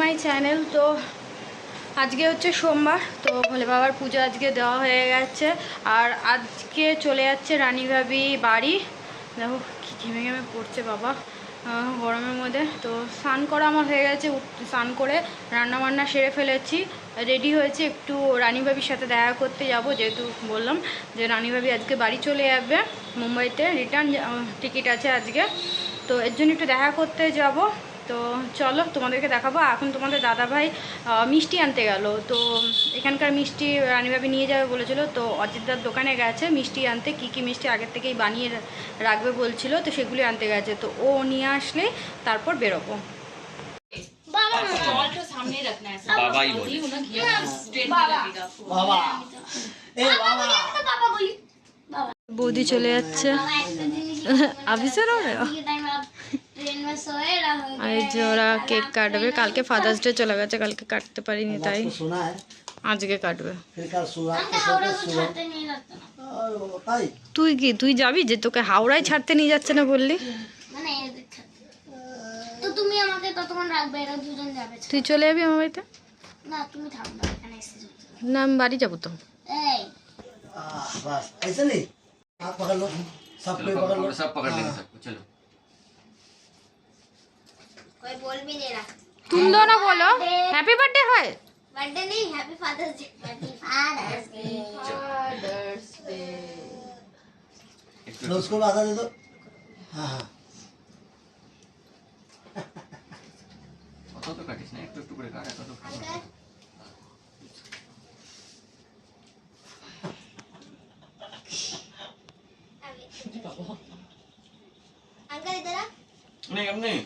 My channel তো আজকে হচ্ছে সোমবার, তো ভোলে বাবার পুজো আজকে দেওয়া হয়ে গেছে। আর আজকে চলে যাচ্ছে রানী ভাবি বাড়ি। দেখো কি ঘেমে ঘেমে পড়ছে বাবা গরমের মধ্যে। তো স্নান করা আমার হয়ে গেছে স্নান করে রান্না বান্না সেরে ফেলেছি। রেডি হয়েছে, একটু রানী ভাবির সাথে দেখা করতে যাব, যেহেতু বললাম যে রানী ভাবি আজকে বাড়ি চলে যাবে মুম্বাইতে। রিটার্ন টিকিট আছে আজকে। তো এর জন্য একটু দেখা করতে যাব। তো চলো তোমাদেরকে দেখাবো। এখন তোমাদের দাদাভাই মিষ্টি আনতে গেল। তো এখানকার মিষ্টি রানীভাবে নিয়ে যাবে বলেছিল। তো অজিতদার দোকানে গেছে মিষ্টি আনতে কি কি মিষ্টি আগের থেকেই বানিয়ে রাখবে বলছিল তো সেগুলি আনতে গেছে। তো ও নিয়ে আসলে তারপর বেরোবো। বৌদি চলে যাচ্ছে। আবিসের ওরে ये टाइम आप ट्रेन में सोए रहोगे আর এই যে ওরা কেক কাটবে কালকে ফাদার্স ডে চলে গেছে কালকে কাটতে পারিনি তাই तो सुना है আজকে কাটবে फिर कल सुबह हमको के हावड़ा सोते को सुबह छाते नहीं लगता ना और वो ताई তুই কি তুই যাবি যে তোকে হাওড়ায় ছাড়তে নিয়ে যাচ্ছে না বললি মানে এর দেখা তো তুমি আমাকে ততক্ষণ রাখবে এরা দুজন যাবে তুই চলে যাবি আমার বাড়িতে না তুমি থাকবে এখানে এসে যাবে। না আমি বাড়ি যাবো তো এই आह, बस ऐसे नहीं आप पकड़ लो सब कोई चलो पकड़ पकड़ लो लो सब पकड़ लेंगे हाँ। सबको चलो कोई बोल भी नहीं रहा তুম দো না বলো হ্যাপি বার্থডে হয় बर्थडे नहीं happy father's day happy father's day एक लो उसको आधा दे दो हाँ हाँ কত তো কাটিস না একটু একটু করে কাট কত अंकल अंकल इधर आ नहीं अब नहीं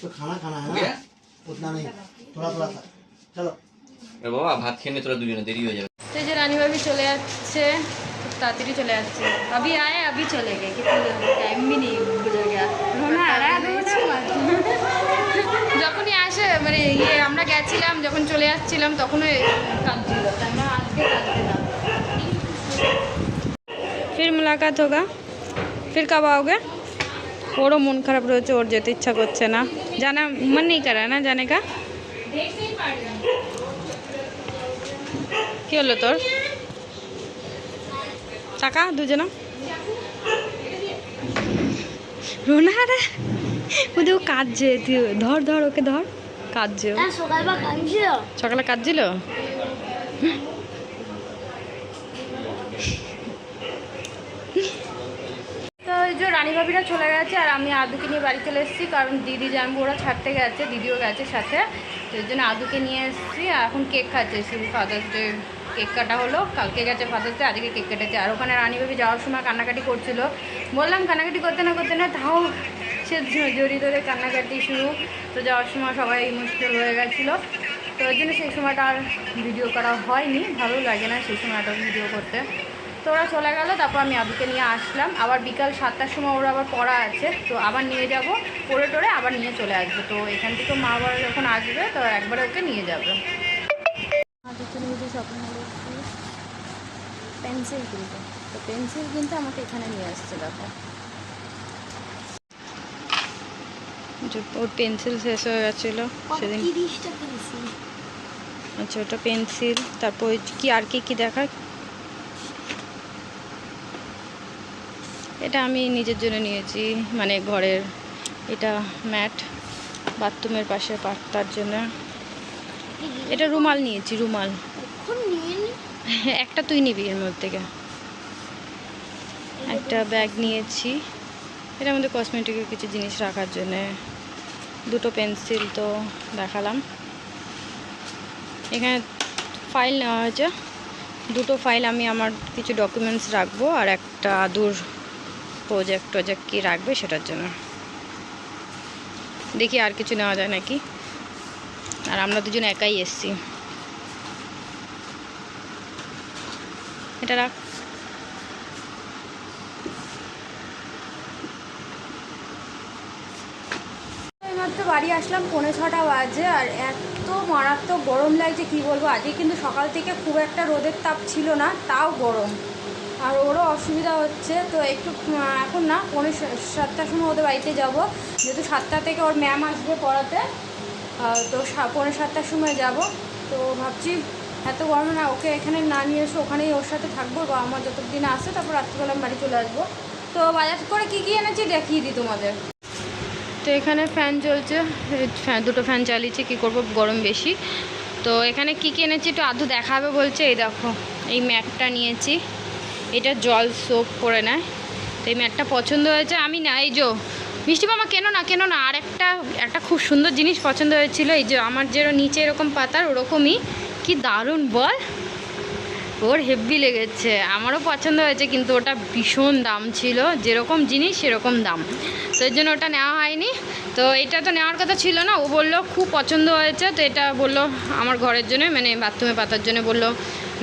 तो खाना खाना हो है गया ना उतना नहीं थोड़ा थोड़ा सा चलो এ বাবা ভাত খেয়ে নে তোরা দুজনে দেরি হয়ে যাবে তো এই যে রানী ভাবি চলে যাচ্ছে খুব তাড়াতাড়ি চলে যাচ্ছে अभी आए अभी चले गए कितने टाइम भी नहीं गुजर गया রোনা আড়া দিয়েছে যখনই আসে মানে ইয়ে আমরা গেছিলাম যখন চলে যাচ্ছিলাম তখনও কাঁদছিল তাই না আজকে কাঁদছে না फिर मुलाकात होगा फिर कब आओगे ওরও মন খারাপ রয়েছে ওর যেতে ইচ্ছা করছে না। জানা মন নেই করা না জানে কা কি হলো তোর? টাকা দুজনা? রোনা রে ওদের ও কাঁদছে তুই ধর ধর ওকে ধর। কাঁদছে। হ্যাঁ কাঁদছিল। সকালে কাঁদছিল তো এই যে রানী ভাবিরা চলে গেছে আর আমি আদুকে নিয়ে বাড়ি চলে এসেছি, কারণ দিদি জানব ওরা ছাড়তে গেছে, দিদিও গেছে সাথে। তো এই জন্য আদুকে নিয়ে এসেছি, আর এখন কেক খাচ্ছে, শুধু ফাদার্স ডে কেক কাটা হলো, কালকে গেছে ফাদার্স ডে আজকে কেক কেটেছে। আর ওখানে রানী ভাবি যাওয়ার সময় কান্নাকাটি করছিল। বললাম কান্নাকাটি করতে না করতে না, তাও সে জড়ি ধরে কান্নাকাটি শুরু। তো যাওয়ার সময় সবাই মুশকিল হয়ে গেছিল। তো ওই জন্য সেই সময়টা আর ভিডিও করা হয়নি, ভালো লাগে না সেই সময়টা ভিডিও করতে। তো ওরা চলে গেল তারপর আমি আবুকে নিয়ে আসলাম। আবার বিকাল সাতটার সময় ওরা আবার পড়া আছে তো আবার নিয়ে যাব। পড়ে টোরে আবার নিয়ে চলে আসবে। তো এখান থেকে মা আবার যখন আসবে তো একবারে ওকে নিয়ে যাবে। পেন্সিল কিনতে। তো পেন্সিল কিনতে আমাকে এখানে নিয়ে আসছে দেখো। ওর পেন্সিল শেষ হয়ে গেছিল সেদিন আচ্ছা ওটা পেন্সিল তারপর ওই কি আর কি কি দেখায়? এটা আমি নিজের জন্য নিয়েছি মানে ঘরের এটা ম্যাট বাথরুমের পাশে পাতার জন্য। এটা রুমাল নিয়েছি রুমাল। একটা তুই নিবি এর মধ্যে থেকে। একটা ব্যাগ নিয়েছি। এটার মধ্যে কসমেটিকের কিছু জিনিস রাখার জন্যে। দুটো পেন্সিল তো দেখালাম। এখানে ফাইল নেওয়া হয়েছে। দুটো ফাইল আমি আমার কিছু ডকুমেন্টস রাখব আর একটা আদুর প্রজেক্ট টজেক্ট কী রাখবে সেটার জন্য। দেখি আর কিছু নেওয়া যায় নাকি। আর আমরা দুজন একাই এসছি। এটা রাখ। বাড়ি আসলাম, পৌনে ছটা বাজে, আর এত মারাত্মক গরম লাগছে, কি বলব? আজকে কিন্তু সকাল থেকে খুব একটা রোদের তাপ ছিল না, তাও গরম। আর ওরও অসুবিধা হচ্ছে, তো একটু এখন না, পৌনে সা- সাতটার সময় ওদের বাড়িতে যাব। যেহেতু সাতটা থেকে ওর ম্যাম আসবে পড়াতে তো পনেরো সাতটার সময় যাব। তো ভাবছি, এত গরমে না, ওকে এখানে না নিয়ে এসে ওখানেই ওর সাথে থাকব বা আমার যতদিন আসে তারপর রাত্রিবেলা আমি বাড়ি চলে আসব। তো বাজার করে কী কী এনেছি দেখিয়ে দিই তোমাদের। তো এখানে ফ্যান চলছে ফ্যান, দুটো ফ্যান চালিয়েছি, কী করব, গরম বেশি। তো এখানে কী কী এনেছি একটু আধু দেখাবে বলছে, এই দেখো, এই ম্যাটটা নিয়েছি। এটা জল সোপ করে নেয়। তো এই ম্যাটটা পছন্দ হয়েছে। আমি না, এই যে মিষ্টি মামা কেন না কেন না আর একটা একটা খুব সুন্দর জিনিস পছন্দ হয়েছিল। এই যে আমার যে নিচে এরকম পাতার, ওরকমই। কি দারুণ, বল। ওর হেভি লেগেছে। আমারও পছন্দ হয়েছে, কিন্তু ওটা ভীষণ দাম ছিল। যেরকম জিনিস, সেরকম দাম। তো এর জন্য ওটা নেওয়া হয়নি। তো এটা তো নেওয়ার কথা ছিল না। ও বলল, খুব পছন্দ হয়েছে। তো এটা বলল আমার ঘরের জন্য মানে বাথরুমে পাতার জন্য বলল,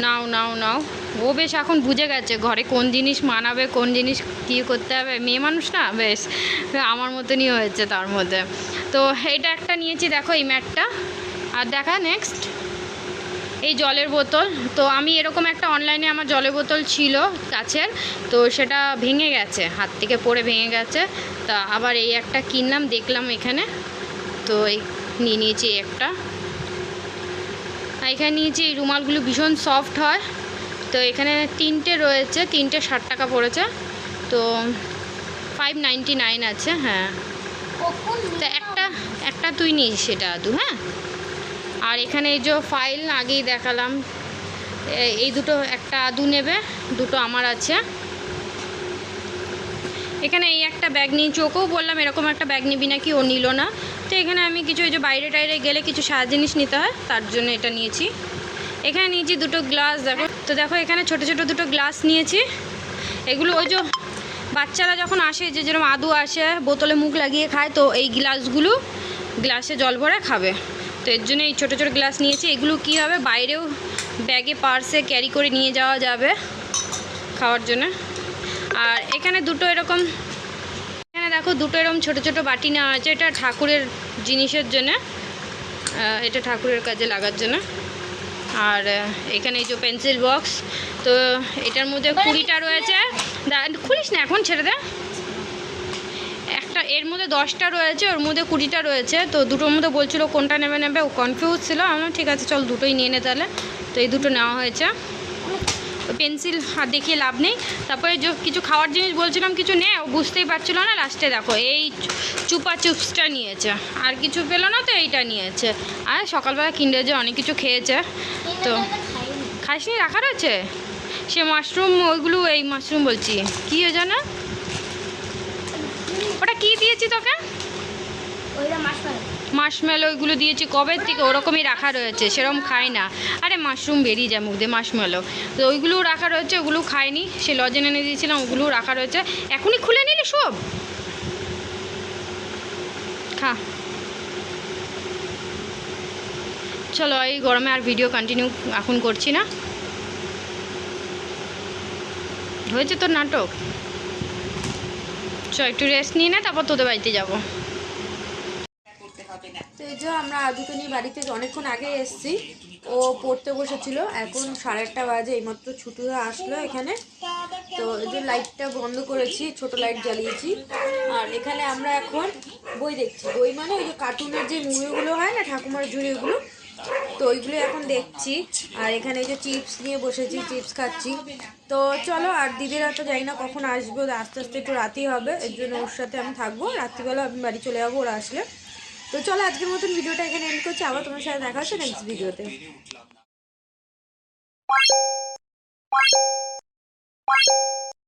নাও নাও নাও। ও বেশ এখন বুঝে গেছে ঘরে কোন জিনিস মানাবে, কোন জিনিস কী করতে হবে। মেয়ে মানুষ না? বেশ, আমার মতনই হয়েছে তার মধ্যে। তো এটা একটা নিয়েছি, দেখো এই ম্যাটটা। আর দেখা নেক্সট এই জলের বোতল। তো আমি এরকম একটা অনলাইনে আমার জলের বোতল ছিল কাছের তো সেটা ভেঙে গেছে, হাত থেকে পড়ে ভেঙে গেছে। তা আবার এই একটা কিনলাম, দেখলাম এখানে। তো এই নিয়ে নিয়েছি একটা। এখানে নিয়েছি এই রুমালগুলো ভীষণ সফট হয়। তো এখানে তিনটে রয়েছে তিনটে ষাট টাকা পড়েছে। তো ফাইভ নাইনটি নাইন আছে হ্যাঁ। তো একটা একটা তুই নিস সেটা আদু হ্যাঁ। আর এখানে এই যে ফাইল আগেই দেখালাম এই দুটো একটা আদু নেবে দুটো আমার আছে। এখানে এই একটা ব্যাগ নিয়েছি ওকেও বললাম এরকম একটা ব্যাগ নিবি নাকি ও নিল না। তো এখানে আমি কিছু ওই যে বাইরে টাইরে গেলে কিছু সাজ জিনিস নিতে হয় তার জন্য এটা নিয়েছি। এখানে নিয়েছি দুটো গ্লাস, দেখো। তো দেখো, এখানে ছোট ছোট দুটো গ্লাস নিয়েছি। এগুলো ওই যে বাচ্চারা যখন আসে, যে যেরকম আদু আসে, বোতলে মুখ লাগিয়ে খায়, তো এই গ্লাসগুলো গ্লাসে জল ভরে খাবে। তো এর জন্য এই ছোটো ছোটো গ্লাস নিয়েছি। এগুলো কি হবে? বাইরেও ব্যাগে পার্সে ক্যারি করে নিয়ে যাওয়া যাবে খাওয়ার জন্য। আর এখানে দুটো এরকম, এখানে দেখো, দুটো এরকম ছোটো ছোটো বাটি নেওয়া আছে। এটা ঠাকুরের জিনিসের জন্য এটা ঠাকুরের কাজে লাগার জন্য। আর এখানে এই যে পেন্সিল বক্স তো এটার মধ্যে কুড়িটা রয়েছে। খুলিস না এখন, ছেড়ে দে। একটা, এর মধ্যে দশটা রয়েছে, ওর মধ্যে কুড়িটা রয়েছে। তো দুটোর মধ্যে বলছিল কোনটা নেবে নেবে, ও কনফিউজ ছিল। আমরা ঠিক আছে, চল দুটোই নিয়ে নে তাহলে। তো এই দুটো নেওয়া হয়েছে। পেন্সিল দেখিয়ে লাভ নেই। তারপরে কিছু খাওয়ার জিনিস বলছিলাম, কিছু নে, ও বুঝতেই পারছিল না লাস্টে দেখো, এই চুপা চুপসটা নিয়েছে। আর কিছু পেল না তো, এইটা নিয়েছে। আর সকালবেলা কিনলে যে অনেক কিছু খেয়েছে, তো খাইনি খাসনি, রাখা রয়েছে? সে মাশরুম ওইগুলো, এই মাশরুম বলছি, কী জানো ওটা কি দিয়েছি তোকে? ওইটা মাসমাল মাশমেলো ওইগুলো দিয়েছি। কবে থেকে ওরকমই রাখা রয়েছে সেরকম খাই না। আরে মাশরুম বেরিয়ে যায় মুখ দিয়ে মাশমেলো তো ওইগুলোও রাখা রয়েছে ওগুলো খাইনি। সে লজেন এনে দিয়েছিলাম, ওগুলোও রাখা রয়েছে। এখনই খুলে নিলি সব? খা। চলো এই গরমে আর ভিডিও কন্টিনিউ এখন করছি না। হয়েছে তোর নাটক? চ একটু রেস্ট নিয়ে নে, তারপর তোদের বাড়িতে যাব। তো এই যে আমরা আজকে নিয়ে বাড়িতে অনেকক্ষণ আগে এসেছি। ও পড়তে বসেছিল। এখন সাড়ে আটটা বাজে, এইমাত্র ছুটি আসলো এখানে। তো এই যে লাইটটা বন্ধ করেছি, ছোট লাইট জ্বালিয়েছি। আর এখানে আমরা এখন বই দেখছি। বই মানে ওই যে কার্টুনের যে মুভিগুলো হয় না, ঠাকুমার ঝুড়িগুলো, তো ওইগুলো এখন দেখছি। আর এখানে এই যে চিপস নিয়ে বসেছি, চিপস খাচ্ছি। তো চলো, আর দিদিরা তো জানি না কখন আসব আস্তে আস্তে একটু রাতেই হবে। এর জন্য ওর সাথে আমি থাকব। রাত্রিবেলা আমি বাড়ি চলে যাব, ওরা আসলে। তো চলো আজকের মতন ভিডিওটা এখানে এন্ড করছি। আবার তোমার সাথে দেখা হচ্ছে নেক্সট ভিডিওতে।